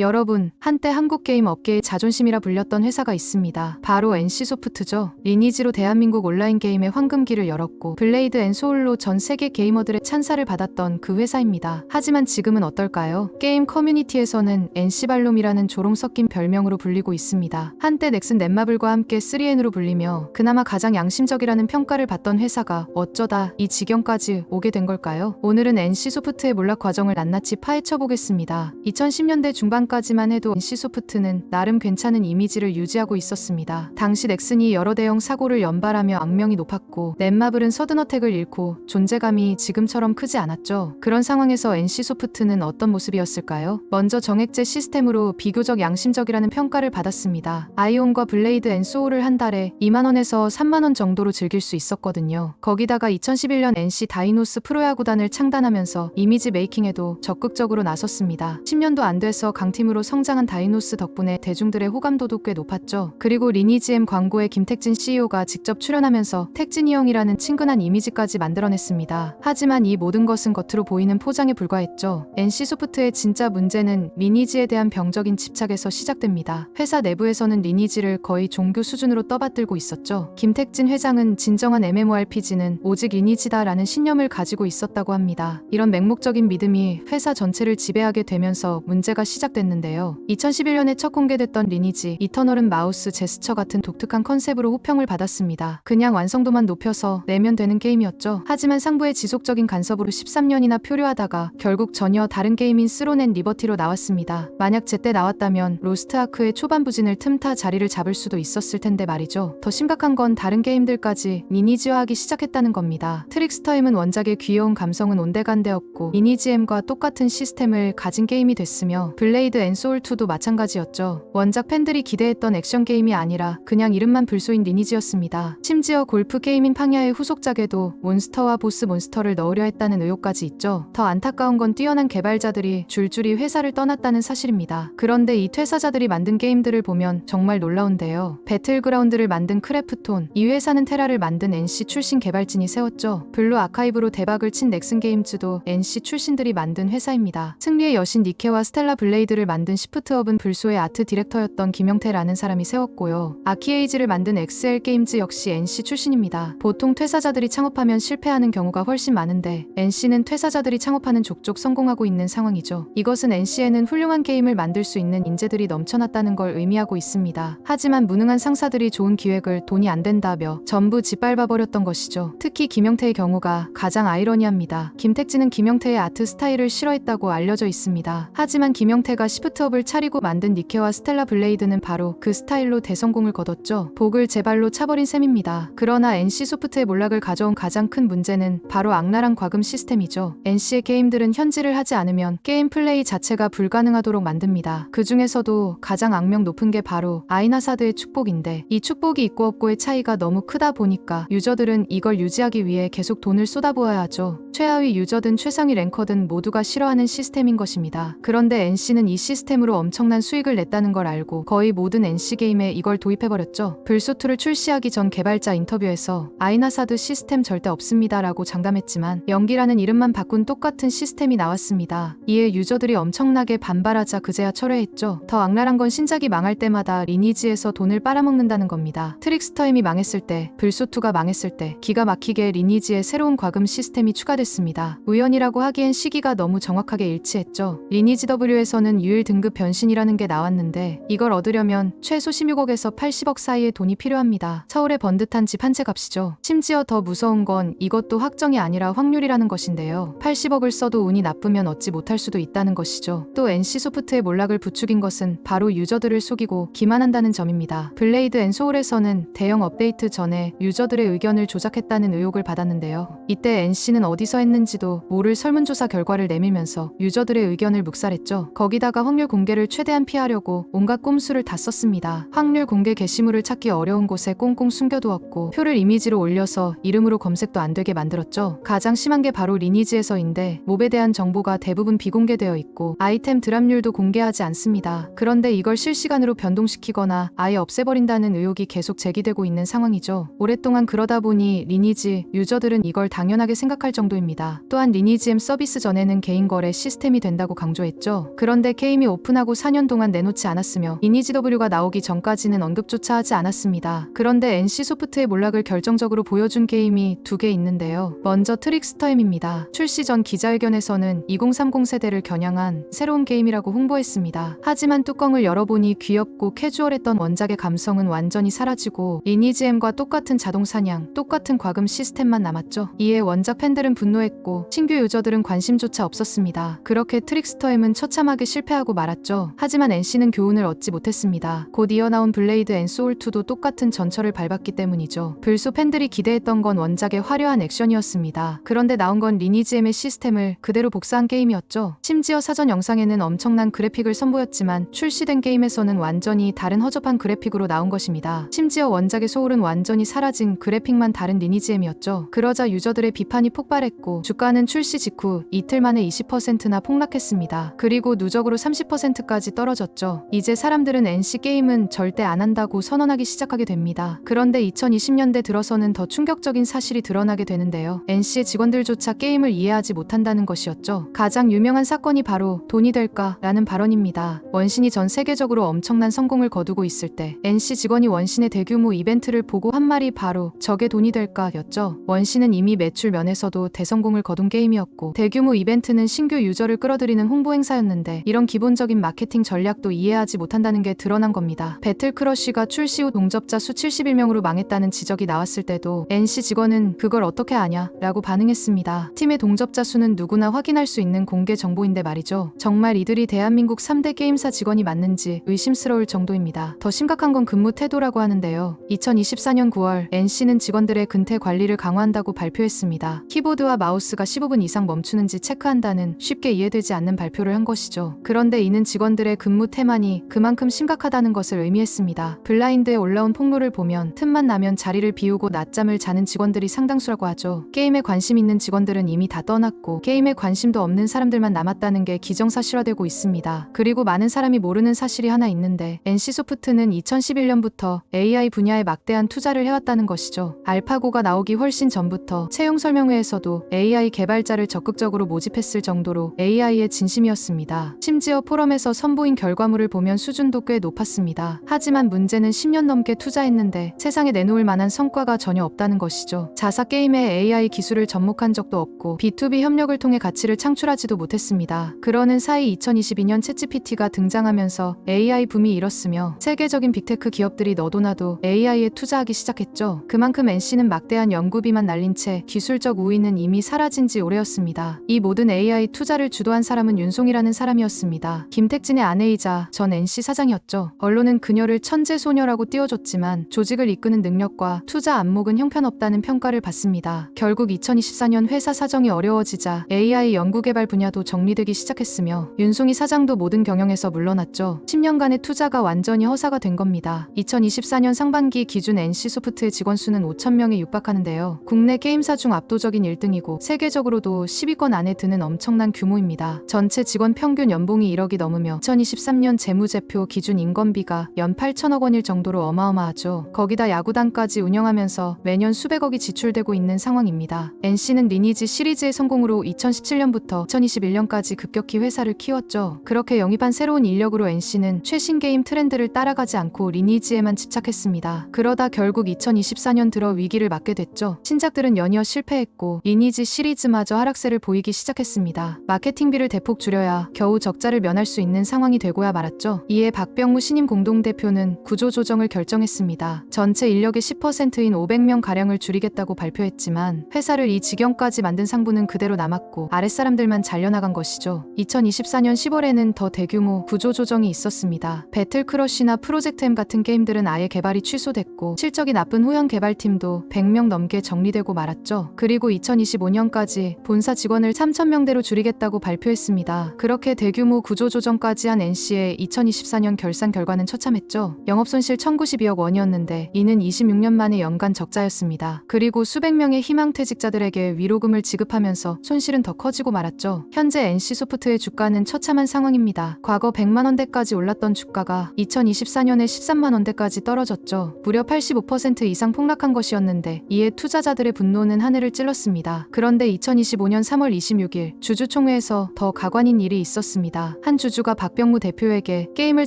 여러분, 한때 한국 게임 업계의 자존심이라 불렸던 회사가 있습니다. 바로 NC소프트죠. 리니지로 대한민국 온라인 게임의 황금기를 열었고 블레이드 앤 소울로 전 세계 게이머들의 찬사를 받았던 그 회사입니다. 하지만 지금은 어떨까요? 게임 커뮤니티에서는 NC발롬이라는 조롱 섞인 별명으로 불리고 있습니다. 한때 넥슨 넷마블과 함께 3N으로 불리며 그나마 가장 양심적이라는 평가를 받던 회사가 어쩌다 이 지경까지 오게 된 걸까요? 오늘은 NC소프트의 몰락 과정을 낱낱이 파헤쳐 보겠습니다. 2010년대 중반 까지만 해도 NC소프트는 나름 괜찮은 이미지를 유지하고 있었습니다. 당시 넥슨이 여러 대형 사고를 연발하며 악명이 높았고 넷마블은 서든어택을 잃고 존재감이 지금처럼 크지 않았죠. 그런 상황에서 NC소프트는 어떤 모습이었을까요? 먼저 정액제 시스템으로 비교적 양심적이라는 평가를 받았습니다. 아이온과 블레이드 앤 소울을 한 달에 2만원에서 3만원 정도로 즐길 수 있었거든요. 거기다가 2011년 NC 다이노스 프로야구단을 창단하면서 이미지 메이킹에도 적극적으로 나섰습니다. 10년도 안 돼서 강 팀으로 성장한 다이노스 덕분에 대중들의 호감도도 꽤 높았죠. 그리고 리니지엠 광고에 김택진 CEO가 직접 출연하면서 택진이 형이라는 친근한 이미지까지 만들어냈습니다. 하지만 이 모든 것은 겉으로 보이는 포장에 불과했죠. NC소프트의 진짜 문제는 리니지에 대한 병적인 집착에서 시작됩니다. 회사 내부에서는 리니지를 거의 종교 수준으로 떠받들고 있었죠. 김택진 회장은 진정한 MMORPG는 오직 리니지다라는 신념을 가지고 있었다고 합니다. 이런 맹목적인 믿음이 회사 전체를 지배하게 되면서 문제가 시작 됐는데요. 2011년에 첫 공개됐던 리니지 이터널은 마우스 제스처 같은 독특한 컨셉으로 호평을 받았습니다. 그냥 완성도만 높여서 내면 되는 게임이었죠. 하지만 상부의 지속적인 간섭으로 13년이나 표류하다가 결국 전혀 다른 게임인 스로넨 리버티로 나왔습니다. 만약 제때 나왔다면 로스트 아크의 초반 부진을 틈타 자리를 잡을 수도 있었을 텐데 말이죠. 더 심각한 건 다른 게임들까지 리니지화하기 시작했다는 겁니다. 트릭스터임은 원작의 귀여운 감성은 온데간데 없고 리니지엠과 똑같은 시스템을 가진 게임이 됐으며 블레이드 앤 소울 2도 마찬가지였죠. 원작 팬들이 기대했던 액션 게임이 아니라 그냥 이름만 불소인 리니지였습니다. 심지어 골프 게임인 팡야의 후속작에도 몬스터와 보스 몬스터를 넣으려 했다는 의혹까지 있죠. 더 안타까운 건 뛰어난 개발자들이 줄줄이 회사를 떠났다는 사실입니다. 그런데 이 퇴사자들이 만든 게임들을 보면 정말 놀라운데요. 배틀그라운드를 만든 크래프톤, 이 회사는 테라를 만든 NC 출신 개발진이 세웠죠. 블루 아카이브로 대박을 친 넥슨 게임즈도 NC 출신들이 만든 회사입니다. 승리의 여신 니케와 스텔라 블레이드를 만든 시프트업은 불소의 아트 디렉터였던 김영태라는 사람이 세웠고요. 아키에이지를 만든 엑스엘 게임즈 역시 NC 출신입니다. 보통 퇴사자들이 창업하면 실패하는 경우가 훨씬 많은데 NC는 퇴사자들이 창업하는 족족 성공하고 있는 상황이죠. 이것은 NC에는 훌륭한 게임을 만들 수 있는 인재들이 넘쳐났다는 걸 의미하고 있습니다. 하지만 무능한 상사들이 좋은 기획을 돈이 안 된다며 전부 짓밟아버렸던 것이죠. 특히 김영태의 경우가 가장 아이러니합니다. 김택진은 김영태의 아트 스타일을 싫어했다고 알려져 있습니다. 하지만 김영태가 시프트업을 차리고 만든 니케와 스텔라 블레이드는 바로 그 스타일로 대성공을 거뒀죠. 복을 제 발로 차버린 셈입니다. 그러나 NC소프트의 몰락을 가져온 가장 큰 문제는 바로 악랄한 과금 시스템이죠. NC의 게임들은 현질을 하지 않으면 게임 플레이 자체가 불가능하도록 만듭니다. 그 중에서도 가장 악명 높은 게 바로 아이나사드의 축복인데 이 축복이 있고 없고의 차이가 너무 크다 보니까 유저들은 이걸 유지하기 위해 계속 돈을 쏟아부어야 하죠. 최하위 유저든 최상위 랭커든 모두가 싫어하는 시스템인 것입니다. 그런데 NC는 이 시스템으로 엄청난 수익을 냈다는 걸 알고 거의 모든 NC 게임에 이걸 도입해버렸죠. 불소2를 출시하기 전 개발자 인터뷰에서 아이나사드 시스템 절대 없습니다라고 장담했지만 연기라는 이름만 바꾼 똑같은 시스템이 나왔습니다. 이에 유저들이 엄청나게 반발하자 그제야 철회했죠. 더 악랄한 건 신작이 망할 때마다 리니지에서 돈을 빨아먹는다는 겁니다. 트릭스터임이 망했을 때, 불소2가 망했을 때 기가 막히게 리니지에 새로운 과금 시스템이 추가됐습니다. 우연이라고 하기엔 시기가 너무 정확하게 일치했죠. 리니지 W에서는 유일 등급 변신이라는 게 나왔는데 이걸 얻으려면 최소 16억에서 80억 사이의 돈이 필요합니다. 서울의 번듯한 집 한 채 값이죠. 심지어 더 무서운 건 이것도 확정이 아니라 확률이라는 것인데요. 80억을 써도 운이 나쁘면 얻지 못할 수도 있다는 것이죠. 또 NC소프트의 몰락을 부추긴 것은 바로 유저들을 속이고 기만한다는 점입니다. 블레이드 앤 소울에서는 대형 업데이트 전에 유저들의 의견을 조작했다는 의혹을 받았는데요. 이때 NC는 어디서 했는지도 모를 설문조사 결과를 내밀면서 유저들의 의견을 묵살했죠. 거기다 가 확률 공개를 최대한 피하려고 온갖 꼼수를 다 썼습니다. 확률 공개 게시물을 찾기 어려운 곳에 꽁꽁 숨겨두었고 표를 이미지로 올려서 이름으로 검색도 안 되게 만들었죠. 가장 심한 게 바로 리니지에서인데 몹에 대한 정보가 대부분 비공개되어 있고 아이템 드랍률도 공개하지 않습니다. 그런데 이걸 실시간으로 변동시키거나 아예 없애버린다는 의혹이 계속 제기되고 있는 상황이죠. 오랫동안 그러다 보니 리니지 유저들은 이걸 당연하게 생각할 정도입니다. 또한 리니지엠 서비스 전에는 개인 거래 시스템이 된다고 강조했죠. 그런데 게임이 오픈하고 4년 동안 내놓지 않았으며 이니지W가 나오기 전까지는 언급조차 하지 않았습니다. 그런데 NC소프트의 몰락을 결정적으로 보여준 게임이 두 개 있는데요. 먼저 트릭스터임입니다. 출시 전 기자회견에서는 2030 세대를 겨냥한 새로운 게임이라고 홍보했습니다. 하지만 뚜껑을 열어보니 귀엽고 캐주얼했던 원작의 감성은 완전히 사라지고 리니지M과 똑같은 자동 사냥, 똑같은 과금 시스템만 남았죠. 이에 원작 팬들은 분노했고 신규 유저들은 관심조차 없었습니다. 그렇게 트릭스터임은 처참하게 실패하고 말았죠. 하지만 NC는 교훈을 얻지 못했습니다. 곧 이어나온 블레이드 앤 소울2도 똑같은 전철을 밟았기 때문이죠. 불소 팬들이 기대했던 건 원작의 화려한 액션이었습니다. 그런데 나온 건 리니지M의 시스템을 그대로 복사한 게임이었죠. 심지어 사전 영상에는 엄청난 그래픽을 선보였지만 출시된 게임에서는 완전히 다른 허접한 그래픽으로 나온 것입니다. 심지어 원작의 소울은 완전히 사라진 그래픽만 다른 리니지M이었죠. 그러자 유저들의 비판이 폭발했고 주가는 출시 직후 이틀 만에 20%나 폭락했습니다. 그리고 누적으로 30%까지 떨어졌죠. 이제 사람들은 NC 게임은 절대 안 한다고 선언하기 시작하게 됩니다. 그런데 2020년대 들어서는 더 충격적인 사실이 드러나게 되는데요. NC의 직원들조차 게임을 이해하지 못한다는 것이었죠. 가장 유명한 사건이 바로 돈이 될까 라는 발언입니다. 원신이 전 세계적으로 엄청난 성공을 거두고 있을 때 NC 직원이 원신의 대규모 이벤트를 보고 한 말이 바로 저게 돈이 될까 였죠. 원신은 이미 매출 면에서도 대성공을 거둔 게임이었고 대규모 이벤트는 신규 유저를 끌어들이는 홍보 행사였는데 이런 기본적인 마케팅 전략도 이해하지 못한다는 게 드러난 겁니다. 배틀 크러쉬가 출시 후 동접자 수 71명으로 망했다는 지적이 나왔을 때도 NC 직원은 그걸 어떻게 아냐? 라고 반응했습니다. 팀의 동접자 수는 누구나 확인할 수 있는 공개 정보인데 말이죠. 정말 이들이 대한민국 3대 게임사 직원이 맞는지 의심스러울 정도입니다. 더 심각한 건 근무 태도라고 하는데요. 2024년 9월 NC는 직원들의 근태 관리를 강화한다고 발표했습니다. 키보드와 마우스가 15분 이상 멈추는지 체크한다는 쉽게 이해되지 않는 발표를 한 것이죠. 그런 데 이는 직원들의 근무 태만이 그만큼 심각하다는 것을 의미했습니다. 블라인드에 올라온 폭로를 보면 틈만 나면 자리를 비우고 낮잠을 자는 직원들이 상당수라고 하죠. 게임에 관심 있는 직원들은 이미 다 떠났고 게임에 관심도 없는 사람들만 남았다는 게 기정사실화되고 있습니다. 그리고 많은 사람이 모르는 사실이 하나 있는데 NC소프트는 2011년부터 AI 분야에 막대한 투자를 해왔다는 것이죠. 알파고가 나오기 훨씬 전부터 채용 설명회에서도 AI 개발자를 적극적으로 모집했을 정도로 AI의 진심이었습니다. 심지어 포럼에서 선보인 결과물을 보면 수준도 꽤 높았습니다. 하지만 문제는 10년 넘게 투자했는데 세상에 내놓을 만한 성과가 전혀 없다는 것이죠. 자사 게임에 AI 기술을 접목한 적도 없고 B2B 협력을 통해 가치를 창출하지도 못했습니다. 그러는 사이 2022년 챗GPT가 등장하면서 AI 붐이 일었으며 세계적인 빅테크 기업들이 너도나도 AI에 투자하기 시작했죠. 그만큼 NC는 막대한 연구비만 날린 채 기술적 우위는 이미 사라진 지 오래였습니다. 이 모든 AI 투자를 주도한 사람은 윤송이라는 사람이었습니다. 김택진의 아내이자 전 NC 사장이었죠. 언론은 그녀를 천재 소녀라고 띄워줬지만 조직을 이끄는 능력과 투자 안목은 형편없다는 평가를 받습니다. 결국 2024년 회사 사정이 어려워지자 AI 연구개발 분야도 정리되기 시작했으며 윤송이 사장도 모든 경영에서 물러났죠. 10년간의 투자가 완전히 허사가 된 겁니다. 2024년 상반기 기준 NC소프트의 직원 수는 5천명에 육박하는데요. 국내 게임사 중 압도적인 1등이고 세계적으로도 10위권 안에 드는 엄청난 규모입니다. 전체 직원 평균 연봉이 1억이 넘으며 2023년 재무제표 기준 인건비가 연 8천억 원일 정도로 어마어마하죠. 거기다 야구단까지 운영하면서 매년 수백억이 지출되고 있는 상황입니다. NC는 리니지 시리즈의 성공으로 2017년부터 2021년까지 급격히 회사를 키웠죠. 그렇게 영입한 새로운 인력으로 NC는 최신 게임 트렌드를 따라가지 않고 리니지에만 집착했습니다. 그러다 결국 2024년 들어 위기를 맞게 됐죠. 신작들은 연이어 실패했고 리니지 시리즈마저 하락세를 보이기 시작했습니다. 마케팅비를 대폭 줄여야 겨우 적자를 면할 수 있는 상황이 되고야 말았죠. 이에 박병무 신임 공동대표는 구조조정을 결정했습니다. 전체 인력의 10%인 500명 가량을 줄이겠다고 발표했지만 회사를 이 지경까지 만든 상부는 그대로 남았고 아랫사람들만 잘려나간 것이죠. 2024년 10월에는 더 대규모 구조조정이 있었습니다. 배틀크러쉬나 프로젝트 M 같은 게임들은 아예 개발이 취소됐고 실적이 나쁜 후연 개발팀도 100명 넘게 정리되고 말았죠. 그리고 2025년까지 본사 직원을 3,000명대로 줄이겠다고 발표했습니다. 그렇게 대규모 구조조정까지 한 NC의 2024년 결산 결과는 처참했죠. 영업손실 1,092억 원이었는데 이는 26년 만에 연간 적자였습니다. 그리고 수백 명의 희망퇴직자들에게 위로금을 지급하면서 손실은 더 커지고 말았죠. 현재 NC소프트의 주가는 처참한 상황입니다. 과거 100만 원대까지 올랐던 주가가 2024년에 13만 원대까지 떨어졌죠. 무려 85% 이상 폭락한 것이었는데 이에 투자자들의 분노는 하늘을 찔렀습니다. 그런데 2025년 3월 26일 주주총회에서 더 가관인 일이 있었습니다. 한 주주가 박병무 대표에게 게임을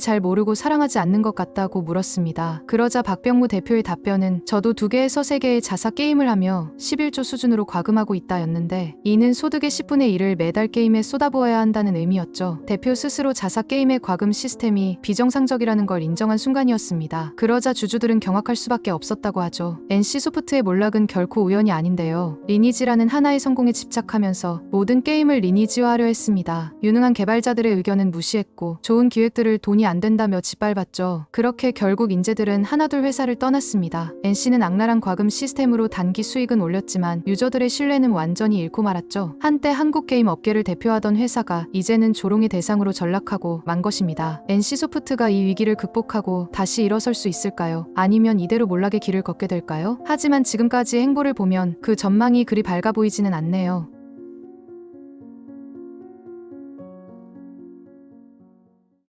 잘 모르고 사랑하지 않는 것 같다고 물었습니다. 그러자 박병무 대표의 답변은 저도 두 개에서 세 개의 자사 게임을 하며 11조 수준으로 과금하고 있다였는데 이는 소득의 10분의 1을 매달 게임에 쏟아부어야 한다는 의미였죠. 대표 스스로 자사 게임의 과금 시스템이 비정상적이라는 걸 인정한 순간이었습니다. 그러자 주주들은 경악할 수밖에 없었다고 하죠. NC소프트의 몰락은 결코 우연이 아닌데요. 리니지라는 하나의 성공에 집착하면서 모든 게임을 리니지화하려 했습니다. 유능한 개발자들의 의견은 무시했고 좋은 기획들을 돈이 안 된다며 짓밟았죠. 그렇게 결국 인재들은 하나둘 회사를 떠났습니다. NC는 악랄한 과금 시스템으로 단기 수익은 올렸지만 유저들의 신뢰는 완전히 잃고 말았죠. 한때 한국 게임 업계를 대표하던 회사가 이제는 조롱의 대상으로 전락하고 만 것입니다. NC소프트가 이 위기를 극복하고 다시 일어설 수 있을까요? 아니면 이대로 몰락의 길을 걷게 될까요? 하지만 지금까지의 행보를 보면 그 전망이 그리 밝아 보이지는 않네요.